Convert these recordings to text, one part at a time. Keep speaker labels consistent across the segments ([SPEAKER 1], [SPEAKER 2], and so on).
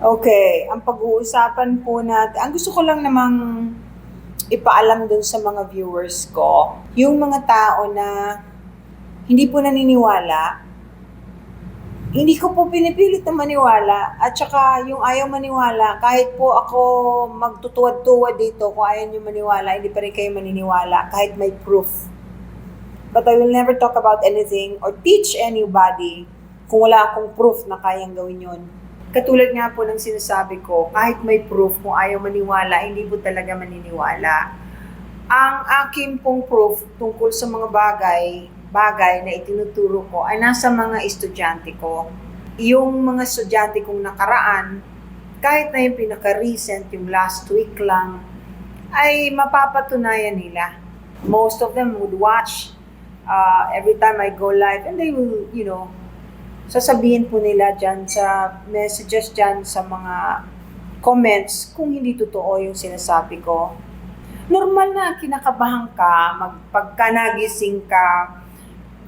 [SPEAKER 1] Okay, ang pag-uusapan po natin, ang gusto ko lang namang ipaalam dun sa mga viewers ko, yung mga tao na hindi po naniniwala, hindi ko po pinipilit na maniwala at saka yung ayaw maniwala, kahit po ako magtutuwad-tuwad dito, kung ayaw nyo maniwala, hindi pa rin kayo maniniwala kahit may proof. But I will never talk about anything or teach anybody kung wala akong proof na kayang gawin yun. Katulad nga po ng sinasabi ko, kahit may proof, kung ayaw maniwala, hindi po talaga maniniwala. Ang akin pong proof tungkol sa mga bagay, bagay na itinuturo ko ay nasa mga estudyante ko. Yung mga estudyante kong nakaraan, kahit na yung pinaka-recent, yung last week lang, ay mapapatunayan nila. Most of them would watch uh, every time I go live and they will, you know, sasabihin po nila dyan sa messages dyan sa mga comments kung hindi totoo yung sinasabi ko. Normal na kinakabahan ka, magpagka nagising ka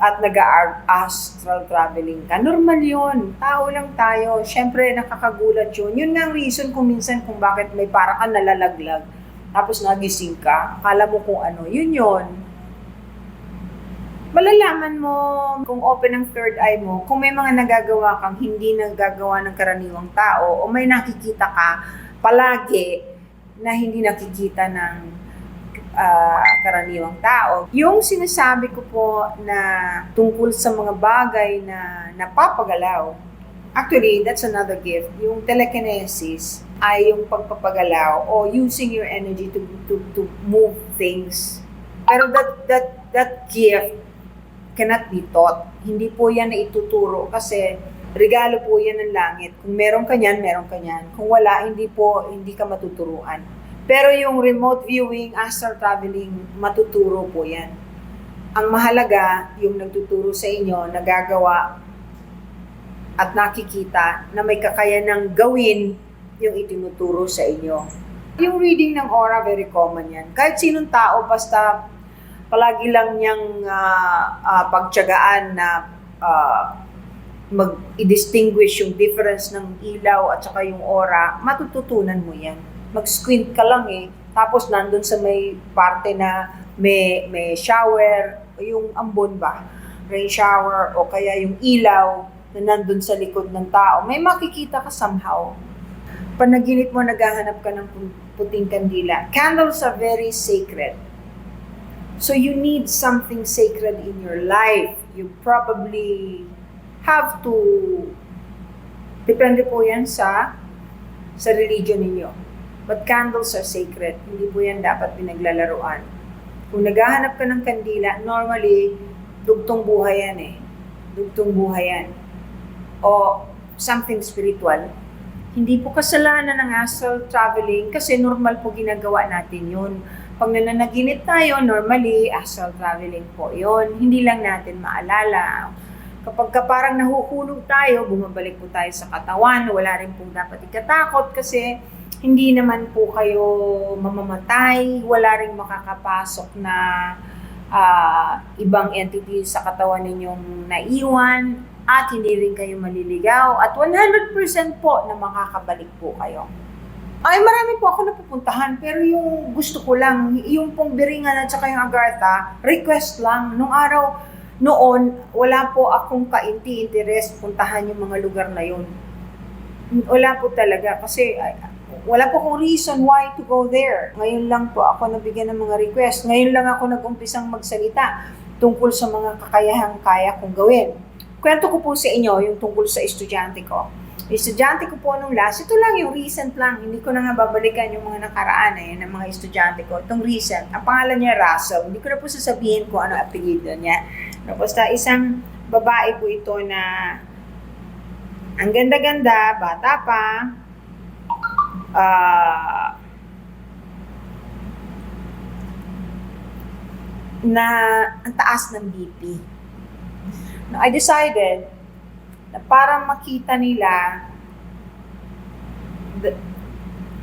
[SPEAKER 1] at nag-astral traveling ka. Normal yun. Tao lang tayo. Siyempre, nakakagulat yun. Yun nga ang reason kung minsan kung bakit may para ka nalalaglag. Tapos nagising ka. Akala mo kung ano. Yun yun malalaman mo kung open ang third eye mo, kung may mga nagagawa kang hindi nagagawa ng karaniwang tao o may nakikita ka palagi na hindi nakikita ng ah, karaniwang tao. Yung sinasabi ko po na tungkol sa mga bagay na napapagalaw, actually, that's another gift. Yung telekinesis ay yung pagpapagalaw o using your energy to, to, to move things. Pero that, that, that gift cannot be taught. Hindi po yan na ituturo kasi regalo po yan ng langit. Kung meron ka niyan, meron ka niyan. Kung wala, hindi po, hindi ka matuturuan. Pero yung remote viewing, astral traveling, matuturo po yan. Ang mahalaga, yung nagtuturo sa inyo, nagagawa at nakikita na may kakayanang gawin yung itinuturo sa inyo. Yung reading ng aura, very common yan. Kahit sinong tao, basta palagi lang niyang ah, ah, pagtyagaan na ah, mag-distinguish yung difference ng ilaw at saka yung aura, matututunan mo yan. Mag-squint ka lang eh. Tapos nandun sa may parte na may, may shower, yung ambon ba? Rain shower o kaya yung ilaw na nandun sa likod ng tao. May makikita ka somehow. Panaginip mo, naghahanap ka ng pu- puting kandila. Candles are very sacred. So you need something sacred in your life. You probably have to depende po yan sa sa religion ninyo. But candles are sacred. Hindi po yan dapat pinaglalaruan. Kung naghahanap ka ng kandila, normally, dugtong buhay yan eh. Dugtong buhay yan. O something spiritual. Hindi po kasalanan ng astral traveling kasi normal po ginagawa natin yun. Pag nananaginip tayo, normally, astral traveling po yon Hindi lang natin maalala. Kapag ka parang nahuhulog tayo, bumabalik po tayo sa katawan, wala rin po dapat ikatakot kasi hindi naman po kayo mamamatay, wala rin makakapasok na ah, ibang entity sa katawan ninyong naiwan at hindi rin kayo maliligaw at 100% po na makakabalik po kayo. Ay, marami po ako napupuntahan, pero yung gusto ko lang, yung pong Biringan at saka yung Agartha, request lang. Nung araw, noon, wala po akong kainti-interest puntahan yung mga lugar na yun. Wala po talaga, kasi wala po akong reason why to go there. Ngayon lang po ako nabigyan ng mga request. Ngayon lang ako nag-umpisang magsalita tungkol sa mga kakayahang kaya kong gawin. Kwento ko po sa inyo yung tungkol sa estudyante ko. Estudyante ko po nung last, ito lang yung recent lang, hindi ko na nga babalikan yung mga nakaraan eh, ng mga estudyante ko. Itong recent, ang pangalan niya Russell, hindi ko na po sasabihin kung ano apelido niya. No, basta isang babae po ito na ang ganda-ganda, bata pa, ah, na ang taas ng BP. No, I decided na para makita nila the-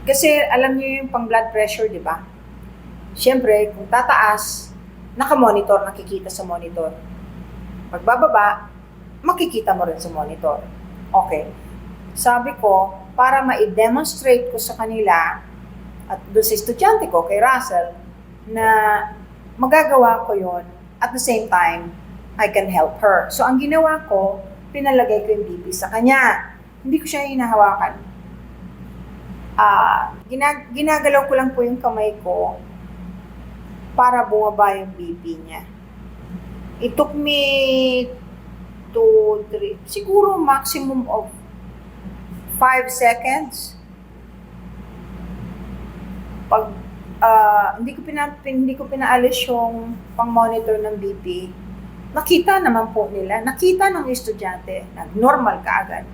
[SPEAKER 1] kasi alam niyo yung pang blood pressure, di ba? Siyempre, kung tataas, naka-monitor, nakikita sa monitor. Pagbababa, makikita mo rin sa monitor. Okay. Sabi ko, para ma-demonstrate ko sa kanila at doon sa estudyante ko, kay Russell, na magagawa ko yon at the same time, I can help her. So, ang ginawa ko, pinalagay ko yung BP sa kanya. Hindi ko siya hinahawakan. Ah, gina- ginagalaw ko lang po yung kamay ko para bumaba yung BP niya. It took me two, three, siguro maximum of five seconds. Pag ah, hindi ko pina, pin- hindi ko pinaalis yung pang-monitor ng BP, nakita naman po nila, nakita ng estudyante, nag-normal ka agad.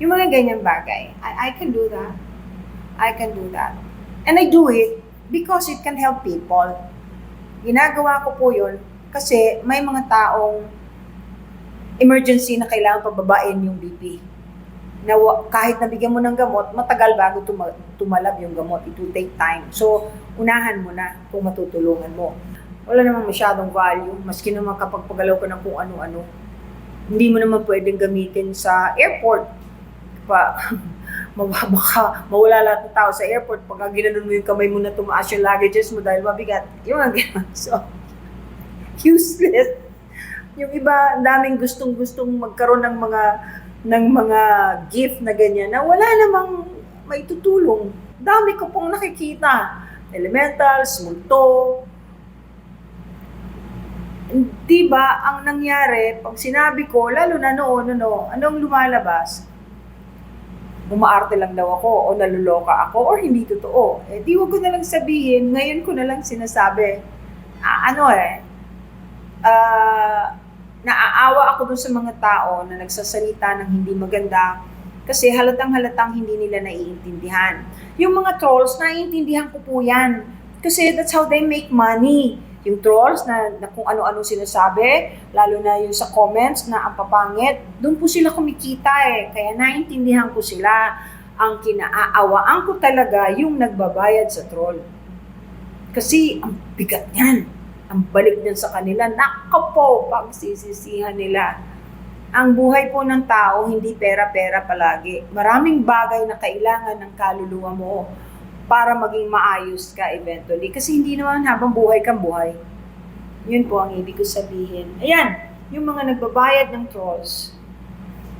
[SPEAKER 1] Yung mga ganyang bagay, I, I can do that. I can do that. And I do it because it can help people. Ginagawa ko po yun kasi may mga taong emergency na kailangan pababain yung BP. Na kahit nabigyan mo ng gamot, matagal bago tuma- tumalab yung gamot. It will take time. So, unahan mo na kung matutulungan mo. Wala namang masyadong value, maski naman kapag pagalaw ka ng kung ano-ano. Hindi mo naman pwedeng gamitin sa airport. Pa, mabaka, mawala lahat ng tao sa airport pag ginanon mo yung kamay mo na tumaas yung luggages mo dahil mabigat. Yung mga. So, useless. Yung iba, daming gustong-gustong magkaroon ng mga ng mga gift na ganyan na wala namang may tutulong. Dami ko pong nakikita. Elementals, multo. Di ba, ang nangyari, pag sinabi ko, lalo na noon, ano, anong lumalabas? umaarte lang daw ako o naluloka ako or hindi totoo. Eh, di wag ko na lang sabihin, ngayon ko na lang sinasabi, ah, ano eh, ah, naaawa ako dun sa mga tao na nagsasalita ng hindi maganda kasi halatang halatang hindi nila naiintindihan. Yung mga trolls, naiintindihan ko po yan. Kasi that's how they make money. Yung trolls na, na kung ano-ano sinasabi, lalo na yung sa comments na ang papangit, doon po sila kumikita eh. Kaya naiintindihan ko sila. Ang kinaaawaan ko talaga yung nagbabayad sa troll. Kasi ang bigat niyan. Ang balik niyan sa kanila, nako po, pagsisisihan nila. Ang buhay po ng tao, hindi pera-pera palagi. Maraming bagay na kailangan ng kaluluwa mo para maging maayos ka eventually. Kasi hindi naman habang buhay kang buhay. Yun po ang ibig ko sabihin. Ayan, yung mga nagbabayad ng trolls,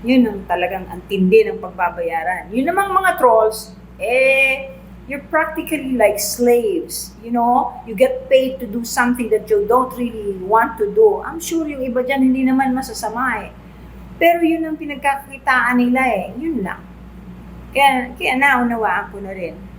[SPEAKER 1] yun ang talagang ang tindi ng pagbabayaran. Yun namang mga trolls, eh, you're practically like slaves. You know, you get paid to do something that you don't really want to do. I'm sure yung iba dyan hindi naman masasama eh. Pero yun ang pinagkakakitaan nila eh. Yun lang. Kaya, kaya naunawaan ko na rin